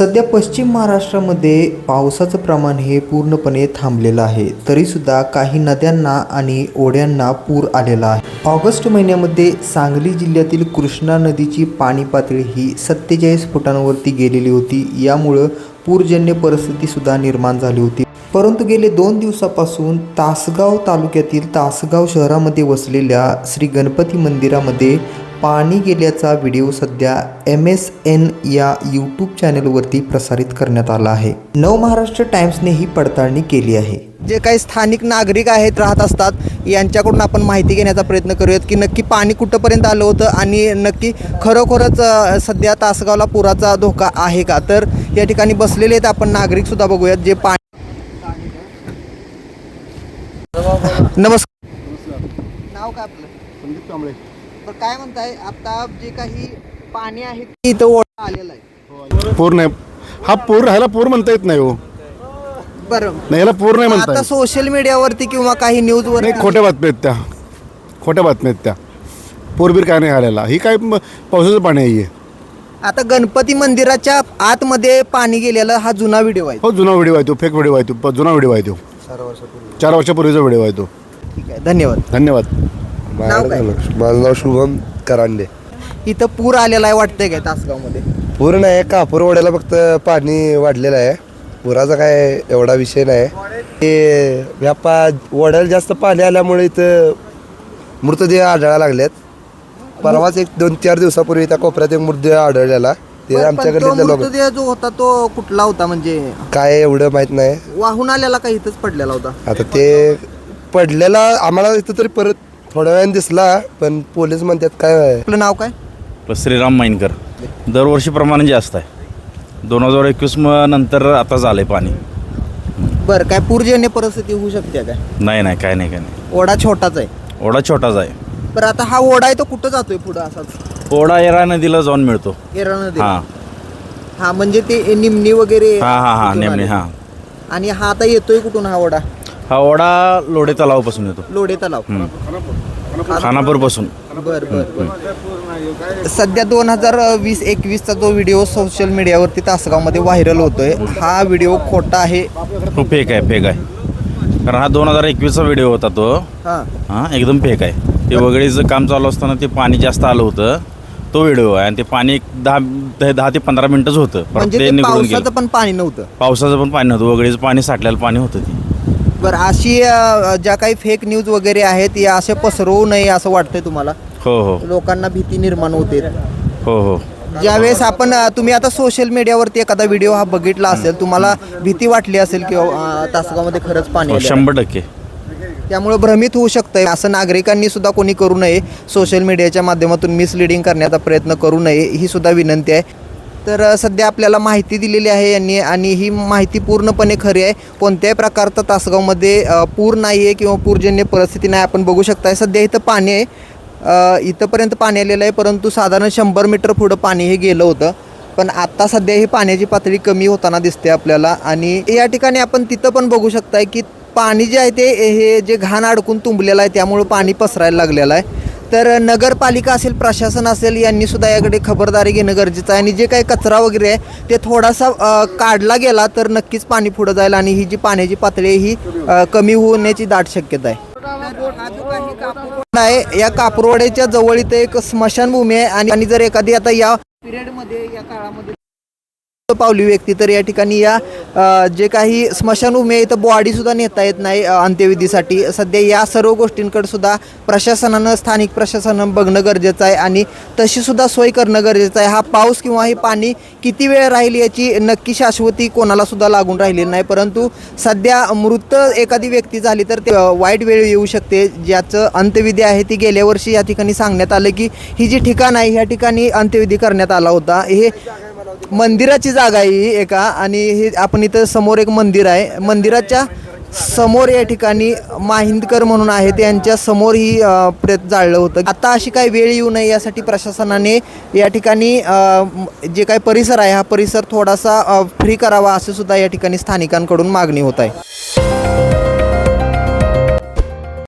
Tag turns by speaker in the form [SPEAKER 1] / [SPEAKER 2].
[SPEAKER 1] सध्या पश्चिम महाराष्ट्रामध्ये पावसाचं प्रमाण हे पूर्णपणे थांबलेलं आहे. तरीसुद्धा काही नद्यांना आणि ओढ्यांना पूर आलेला आहे. ऑगस्ट महिन्यामध्ये सांगली जिल्ह्यातील कृष्णा नदीची पाणी पातळी ही सत्तेचाळीस फुटांवरती गेलेली होती. यामुळं पूरजन्य परिस्थितीसुद्धा निर्माण झाली होती. परंतु गेले दोन दिवसापासून तासगाव तालुक्यातील तासगाव शहरामध्ये वसलेल्या श्री गणपती मंदिरामध्ये पाणी गेल्याचा व्हिडिओ सध्या एम एस एन या यूट्यूब चॅनलवरती प्रसारित करण्यात आला आहे. नव महाराष्ट्र टाइम्सने ही पडताळणी केली आहे. जे काही स्थानिक नागरिक आहेत राहत असतात यांच्याकडून आपण माहिती घेण्याचा प्रयत्न करूयात की नक्की पाणी कुठंपर्यंत आलं होतं आणि नक्की खरोखरच सध्या तासगावला पुराचा धोका आहे का? तर या ठिकाणी बसलेले आहेत आपण नागरिकसुद्धा बघूयात जे पाणी नमस्कार. नाव काय आपलं?
[SPEAKER 2] संदीप कांबळे.
[SPEAKER 1] तर काय म्हणताय आता जे काही पाणी आहे ते इथं ओढा आलेला आहे.
[SPEAKER 2] पूर नाही. हा पूर ह्याला पूर म्हणता येत नाही हो.
[SPEAKER 1] बरं.
[SPEAKER 2] नाही ह्याला पूर नाही म्हणता
[SPEAKER 1] आता
[SPEAKER 2] येत.
[SPEAKER 1] सोशल मीडियावरती किंवा काही न्यूज वर
[SPEAKER 2] नाही खोट्या बातम्या आहेत त्या. खोट्या बातम्या आहेत त्या. पूरबीर काय नाही आलेला. ही काय म- पावसाचं पाणी आहे हे.
[SPEAKER 1] आता गणपती मंदिराच्या आतमध्ये पाणी गेलेलं हा जुना व्हिडिओ आहे.
[SPEAKER 2] हो जुना व्हिडिओ आहे तो. फेक व्हिडिओ आहे तो. प- जुना व्हिडिओ आहे तो. चार वर्षापूर्वीचा व्हिडिओ आहे तो.
[SPEAKER 1] ठीक आहे. धन्यवाद.
[SPEAKER 2] धन्यवाद.
[SPEAKER 1] नाव काय?
[SPEAKER 3] माझं नाव शुभम करांडे.
[SPEAKER 1] इथं पूर आलेला आहे वाटतंय काय तासगावमध्ये?
[SPEAKER 3] पूर्ण आहे कापूर ओढ्याला फक्त पाणी वाढलेलं आहे. पुराचा काय एवढा विषय नाही. ते ह्या पा ओढ्याला जास्त पाणी आल्यामुळे इथं मृतदेह आढळायला लागलेत. परवाच एक दोन चार दिवसापूर्वी त्या कोपऱ्यात एक मृतदेह आढळलेला. ते
[SPEAKER 1] पण- पण
[SPEAKER 3] आमच्या
[SPEAKER 1] तो
[SPEAKER 3] गल्लीतल्या लोक
[SPEAKER 1] मृतदेह जो होता तो कुठला होता म्हणजे?
[SPEAKER 3] काय एवढं माहीत नाही.
[SPEAKER 1] वाहून आलेला का इथंच पडलेला होता?
[SPEAKER 3] आता ते पडलेला आम्हाला इथं तरी परत थोड्या वेळाने दिसला पण पोलीस म्हणतात काय
[SPEAKER 1] आपलं नाव काय?
[SPEAKER 4] आपलं श्रीराम माइनकर दरवर्षीप्रमाणे जास्त आहे. दोन हजार एकवीस म नंतर आता झालं आहे पाणी.
[SPEAKER 1] बरं काय पूरजन्य परिस्थिती होऊ शकते काय?
[SPEAKER 4] नाही नाही काय नाही काय नाही.
[SPEAKER 1] ओढा छोटाच आहे.
[SPEAKER 4] ओढा छोटाच आहे.
[SPEAKER 1] बरं आता हा ओढा आहे तो कुठं जातोय पुढं असाच?
[SPEAKER 4] ओढा एरा नदीला जाऊन मिळतो.
[SPEAKER 1] केरळ नदी
[SPEAKER 4] हां.
[SPEAKER 1] हा म्हणजे ते निमणी वगैरे
[SPEAKER 4] हां हां हां नेमणे
[SPEAKER 1] आले.
[SPEAKER 4] हां.
[SPEAKER 1] आणि हा आता येतोय कुठून हा ओढा?
[SPEAKER 4] हा ओढा लोढे तलावापासून येतो.
[SPEAKER 1] लोढे तलाव.
[SPEAKER 4] खानापूरपासून.
[SPEAKER 1] बर बर बर. सध्या दोन हजार वीस एकवीसचा जो व्हिडिओ सोशल मीडियावरती तासगावमध्ये व्हायरल होतोय हा व्हिडिओ खोटा आहे?
[SPEAKER 4] तो फेक आहे फेक आहे. कारण हा दोन हजार एकवीसचा व्हिडिओ होता तो.
[SPEAKER 1] हा.
[SPEAKER 4] हां एकदम फेक आहे. ते वगळीचं काम चालू असताना ते पाणी जास्त आलं होतं. तो व्हिडिओ आहे आणि ते पाणी एक दहा ते दहा ते पंधरा मिनटंच होतं. परत
[SPEAKER 1] म्हणजे
[SPEAKER 4] ते
[SPEAKER 1] ते
[SPEAKER 4] निघून
[SPEAKER 1] पावसाचं
[SPEAKER 4] गेलं.
[SPEAKER 1] पण पाणी नव्हतं.
[SPEAKER 4] पावसाचं पण पाणी नव्हतं. वगळीचं पाणी साठलेलं पाणी होतं ते.
[SPEAKER 1] बरं अशी अ, ज्या काही फेक न्यूज वगैरे आहेत या असे पसरवू नये असं वाटतंय तुम्हाला?
[SPEAKER 4] हो हो.
[SPEAKER 1] लोकांना भीती निर्माण होते.
[SPEAKER 4] हो हो.
[SPEAKER 1] ज्यावेळेस आपण अ, तुम्ही आता सोशल मीडियावरती एखादा व्हिडिओ हा बघितला असेल तुम्हाला भीती वाटली असेल की अ, तासगावमध्ये खरंच पाणी
[SPEAKER 4] हो,
[SPEAKER 1] आलंय.
[SPEAKER 4] शंभर टक्के.
[SPEAKER 1] त्यामुळे भ्रमित होऊ शकतंय. असं नागरिकांनी सुद्धा कोणी करू नये. सोशल मीडियाच्या माध्यमातून मिसलिडिंग करण्याचा प्रयत्न करू नये ही सुद्धा विनंती आहे. तर सध्या आपल्याला माहिती दिलेली आहे यांनी आणि ही माहिती पूर्णपणे खरी आहे. कोणत्याही प्रकारचा तासगावमध्ये पूर नाही आहे किंवा पूरजन्य परिस्थिती नाही आपण बघू शकताय. सध्या इथं पाणी आहे. इथंपर्यंत पाणी आलेलं आहे परंतु साधारण शंभर मीटर पुढं पाणी हे गेलं होतं. पण आता सध्या ही पाण्याची पातळी कमी होताना दिसते आपल्याला आणि या ठिकाणी आपण तिथं पण बघू शकताय की पाणी जे आहे ते हे जे घाण अडकून तुंबलेलं आहे त्यामुळं पाणी पसरायला लागलेलं आहे. तर नगरपालिका असेल प्रशासन असेल यांनी सुद्धा याकडे खबरदारी घेणं गरजेचं आहे. आणि जे काही कचरा वगैरे आहे ते थोडासा काढला गेला तर नक्कीच पाणी पुढं जाईल आणि ही जी पाण्याची पातळी आहे ही कमी होण्याची दाट शक्यता आहे. आहे या कापरवाड्याच्या जवळ इथे एक स्मशानभूमी आहे आणि आणि जर एखादी आता या पिरियडमध्ये या काळामध्ये पावली व्यक्ती तर या ठिकाणी या जे काही स्मशानभूमी आहे इथं बॉडीसुद्धा नेता येत नाही अंत्यविधीसाठी. सध्या या सर्व गोष्टींकडे सुद्धा प्रशासनानं स्थानिक प्रशासनानं बघणं गरजेचं आहे आणि तशीसुद्धा सोय करणं गरजेचं आहे. हा पाऊस किंवा हे पाणी किती वेळ राहील याची नक्की शाश्वती कोणालासुद्धा लागून राहिलेली नाही. परंतु सध्या मृत एखादी व्यक्ती झाली तर ते वाईट वेळ येऊ शकते. ज्याचं अंत्यविधी आहे ती गेल्या वर्षी या ठिकाणी सांगण्यात आलं की ही जी ठिकाण आहे ह्या ठिकाणी अंत्यविधी करण्यात आला होता. हे मंदिराची जागा आहे ही एका आणि हे आपण इथं समोर एक मंदिर आहे. मंदिराच्या समोर या ठिकाणी माहिंदकर म्हणून आहेत. यांच्या समोर ही अ, प्रेत जाळलं होतं. आता अशी काही वेळ येऊ नये यासाठी प्रशासनाने या ठिकाणी अ, म- जे काही परिसर आहे हा परिसर थोडासा फ्री करावा असं सुद्धा या ठिकाणी स्थानिकांकडून मागणी होत आहे.